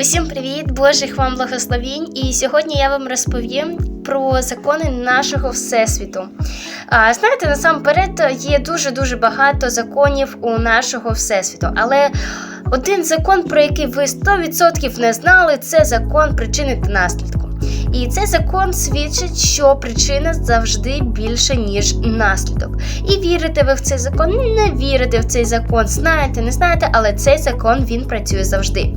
Усім привіт, Божих вам благословінь! І сьогодні я вам розповім про закони нашого всесвіту. А, знаєте, насамперед є дуже дуже багато законів у нашого всесвіту, але один закон, про який ви 100% не знали, це закон причини та наслідку. І цей закон свідчить, що причина завжди більша, ніж наслідок. І вірите ви в цей закон, не вірите в цей закон, знаєте, не знаєте, але цей закон він працює завжди.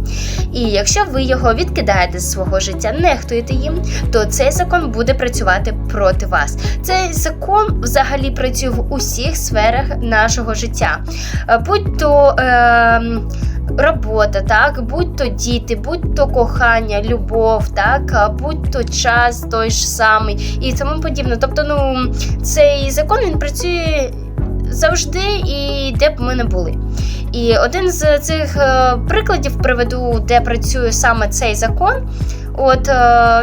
І якщо ви його відкидаєте з свого життя, нехтуєте їм, то цей закон буде працювати проти вас. Цей закон взагалі працює в усіх сферах нашого життя. Будь то. Е- робота, так, будь то діти, будь то кохання, любов, так, будь то час той ж самий і тому подібне. Тобто, ну, цей закон він працює завжди і де б ми не були. І один з цих е, прикладів приведу, де працює саме цей закон. От, е,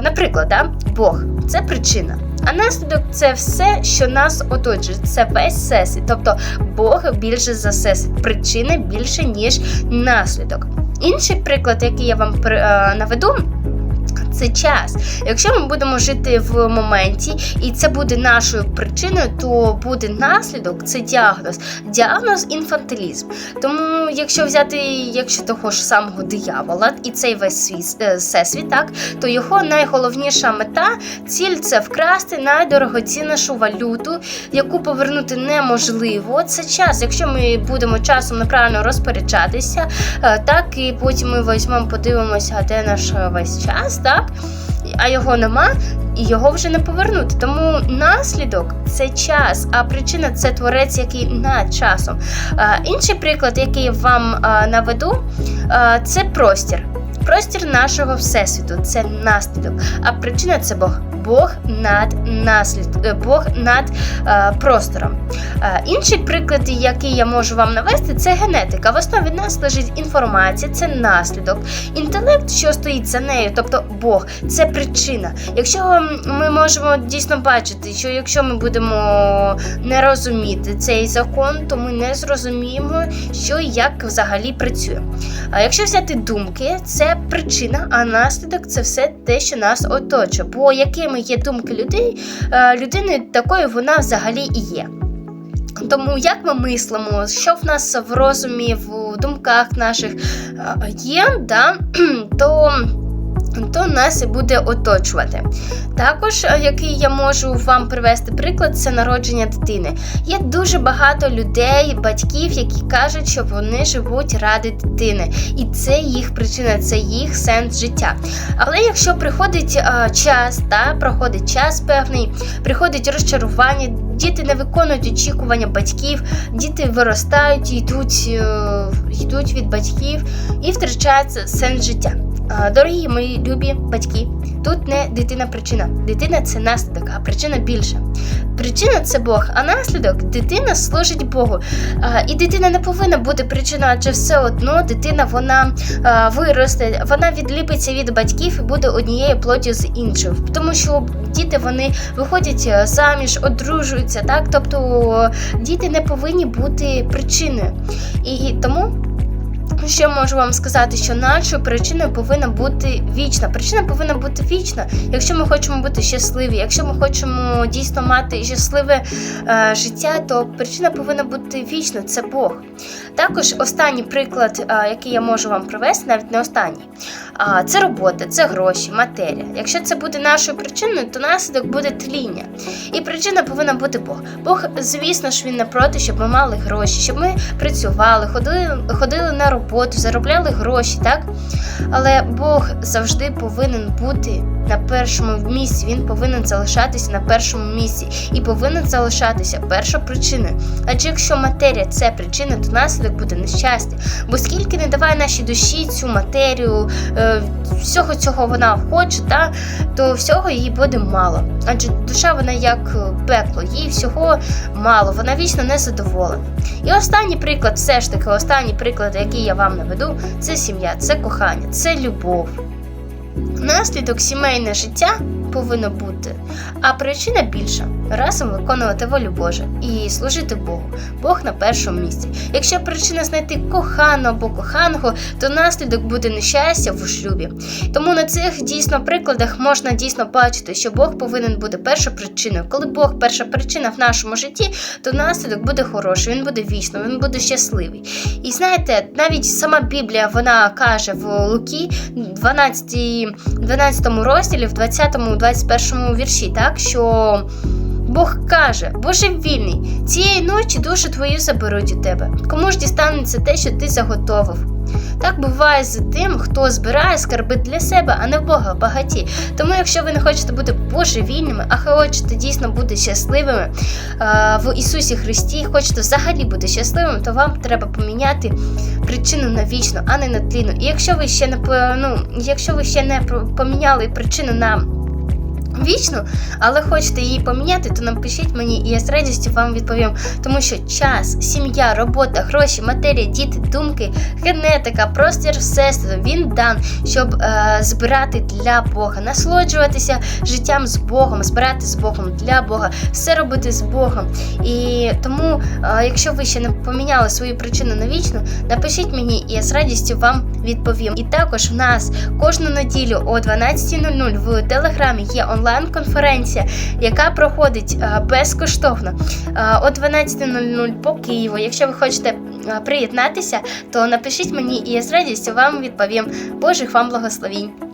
наприклад, да, Бог це причина. А наслідок це все, що нас оточує. Це весь всесвіт. Тобто Бог більше за всесвіт. Причина більше, ніж наслідок. Інший приклад, який я вам е, наведу. Це час. Якщо ми будемо жити в моменті, і це буде нашою причиною, то буде наслідок це діагноз. Діагноз інфантилізм. Тому, якщо взяти, якщо того ж самого диявола і цей весь світ, е, всесвіт, так, то його найголовніша мета ціль це вкрасти найдорогоціннішу валюту, яку повернути неможливо. Це час. Якщо ми будемо часом неправильно розпоряджатися, е, так і потім ми візьмемо, подивимося, де наш е, весь час, так а його нема. І його вже не повернути. Тому наслідок це час, а причина це творець, який над часом. Інший приклад, який я вам наведу, це простір. Простір нашого всесвіту це наслідок. А причина це Бог. Бог над наслід, е, Бог над е, простором. Е, інший приклад, який я можу вам навести, це генетика. В основі нас лежить інформація, це наслідок. Інтелект, що стоїть за нею, тобто Бог, це причина. Якщо ми можемо дійсно бачити, що якщо ми будемо не розуміти цей закон, то ми не зрозуміємо, що і як взагалі працює. А якщо взяти думки, це причина, а наслідок це все те, що нас оточує. Бо якими є думки людей, е, людини такою вона взагалі і є. Тому як ми мислимо, що в нас в розумі, в думках наших е, є, да, то то нас і буде оточувати. Також, е, який я можу вам привести приклад, це народження дитини. Є дуже багато людей, батьків, які кажуть, що вони живуть ради дитини, і це їх причина, це їх сенс життя. Але якщо приходить а, час, та проходить час певний, приходить розчарування. Діти не виконують очікування батьків, діти виростають, йдуть, е, йдуть від батьків і втрачається сенс життя. Дорогі мої любі батьки, тут не дитина причина. Дитина це наслідок, а причина більша. Причина це Бог, а наслідок дитина служить Богу. І дитина не повинна бути причиною, адже все одно дитина вона виросте, вона відліпиться від батьків і буде однією плоттю з іншою. Тому що діти вони виходять е, заміж, одружуються, так? Тобто діти не повинні бути причиною. І тому. Що можу вам сказати, що нашою причиною повинна бути вічна. Причина повинна бути вічна, якщо ми хочемо бути щасливі, якщо ми хочемо дійсно мати щасливе е, життя, то причина повинна бути вічна це Бог. Також останній приклад, е, який я можу вам привести, навіть не останній, а це робота, це гроші, матерія. Якщо це буде нашою причиною, то наслідок буде тління. І причина повинна бути Бог. Бог, звісно ж, він не проти, щоб ми мали гроші, щоб ми працювали, ходили, ходили на роботу, заробляли гроші, так? Але Бог завжди повинен бути на першому місці. Він повинен залишатися на першому місці і повинен залишатися першою причиною. Адже якщо матерія це причина, то наслідок буде нещастя. Бо скільки не даває нашій душі цю матерію, е, всього цього вона хоче, та, то всього їй буде мало. Адже душа вона як е, пекло, їй всього мало, вона вічно не задоволена. І останній приклад, все ж таки, останній приклад, який я вам наведу, це сім'я, це кохання, це любов. Наслідок сімейне життя повинно бути, а причина більша разом виконувати волю Божу і служити Богу. Бог на першому місці. Якщо причина знайти коханого або коханого, то наслідок буде нещастя в шлюбі. Тому на цих дійсно прикладах можна дійсно бачити, що Бог повинен бути першою причиною. Коли Бог перша причина в нашому житті, то наслідок буде хороший, він буде вічно, він буде щасливий. І знаєте, навіть сама Біблія вона каже в Луки 12, 12 розділі, в 20-21 вірші, так що. Бог каже, божевільний, цієї ночі душу твою заберуть у тебе. Кому ж дістанеться те, що ти заготовив? Так буває з тим, хто збирає скарби для себе, а не в Бога багаті. Тому, якщо ви не хочете бути божевільними, а хочете дійсно бути щасливими в Ісусі Христі, хочете взагалі бути щасливими, то вам треба поміняти причину на вічну, а не на тлінну. І якщо ви ще не ну, якщо ви ще не поміняли причину на вічну, але хочете її поміняти, то напишіть мені, і я з радістю вам відповім. Тому що час, сім'я, робота, гроші, матерія, діти, думки, генетика, простір всесвіту, він дан, щоб е, збирати для Бога, насолоджуватися життям з Богом, збирати з Богом для Бога, все робити з Богом. І тому, е, якщо ви ще не поміняли свою причину на вічну, напишіть мені, і я з радістю вам відповім. І також в нас кожну неділю о 12.00 в телеграмі є онлайн-конференція, яка проходить е, безкоштовно е, о 12.00 по Києву. Якщо ви хочете е, приєднатися, то напишіть мені, і я з радістю вам відповім. Божих вам благословінь!